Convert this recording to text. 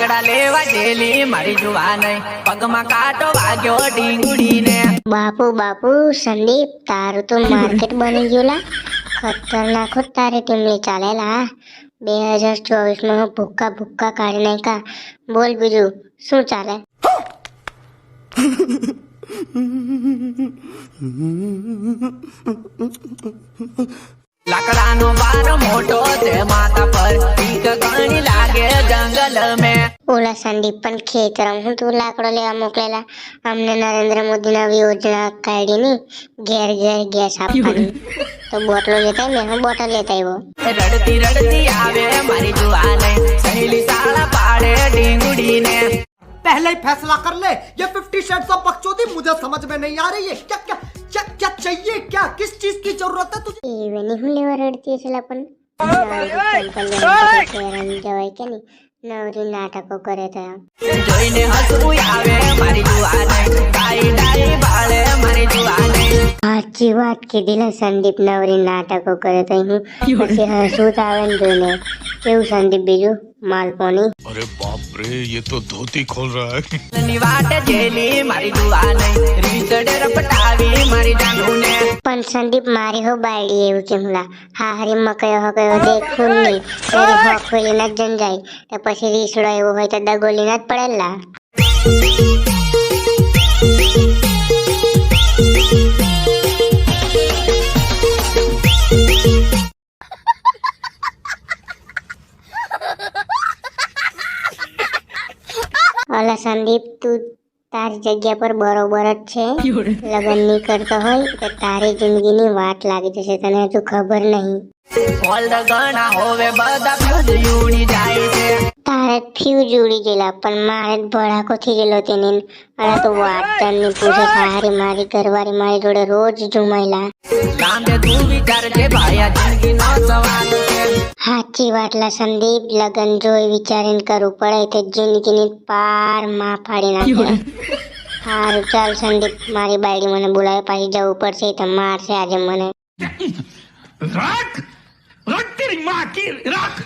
લાકડા લેવા જેલી મારી જુવાનઈ પગમાં કાટો વાગ્યો ડીંગડીને. બાપુ બાપુ સંદીપ તારું તો માર્કેટ બની ગયું લા ખતરનાક જ તારી ટીમલી ચાલેલા. બે હજાર ચોવીસમાં ભૂક્કા ભૂક્કા કાઢી નાખ્યા. બોલ બીજું શું ચાલે? લાકડાનો બાર મોટો છે માતા પર. પીક ઓલા સંદીપ પણ ખેતરમ હું તું લાકડો લેવા મોકલેલા અમને નરેન્દ્ર મોદી નવી યોજના કાઢી ની ઘેર ઘેર ગેસ આપવાની તો બોટલો લેતા આવ્યો, મેં હું બોટલ લેતા આવ્યો રડતી રડતી આવે મારી જુવાનઈ સહેલી સાળા પાડે ડીંગુડીને पहले ही फैसला कर ले ये फिफ्टी शेड्स ऑफ बकचोदी मुझे समझ में नहीं आ रही है क्या क्या क्या क्या चाहिए क्या किस चीज की जरूरत है तुझे એવાની હું લેવા રડતી હશે લા પણ નવરી ચંપલિયા નવરી નાટકો કરે થયા જોઈને હસવું આવે મારી જુવાને ડાઈ ડાઈ બાળે મારી જુવાને સાચી વાત કીધી ને સંદીપ નવરી નાટકો કરે તો હું પછી હસવું તો આવે ને જોઈને. કેવું સંદીપ બીજું? માલપોની? અરે બાપ રે યે તો ધોતી ખોલ રહા હે. ની વાટ જેલી મારી જુવાને રીતડે રપટાવી મારી જાનુને. પણ સંદીપ મારી હો બાયડી એવું કેમ લા? હા હરી મકયો કયો દેખું નહીં. તારી હો ખોલી ન જંજાય. તો પછી રીસડો એવો હોય તો દગોલી ન જ પડેલા ઓલા સંદીપ, તું તારી જગ્યા પર બરોબર જ છે. લગ્ન નહીં કરતો હોય તો તારી જિંદગીની વાટ લાગી જશે તને હજુ ખબર નહીં. તારે ફ્યુઝ ઉડી ગયેલા પણ મારે જ ભડાકો થઈ ગયેલો તેને અને તો વાત તને પૂછે સારી મારી ઘરવાળી મારી જોડે રોજ જુમાયેલા. હાચી વાતલા સંદીપ. લગન જોઈ વિચારીને કરવું પડે તે જિંદગીની પારમાં ફાડી નાખે. સારું ચાલ સંદીપ મારી બાયડી મને બોલાવે. પાછી જવું પડશે. તો મારશે આજે મને. રાખ! રાખ તેરી માં રાખ!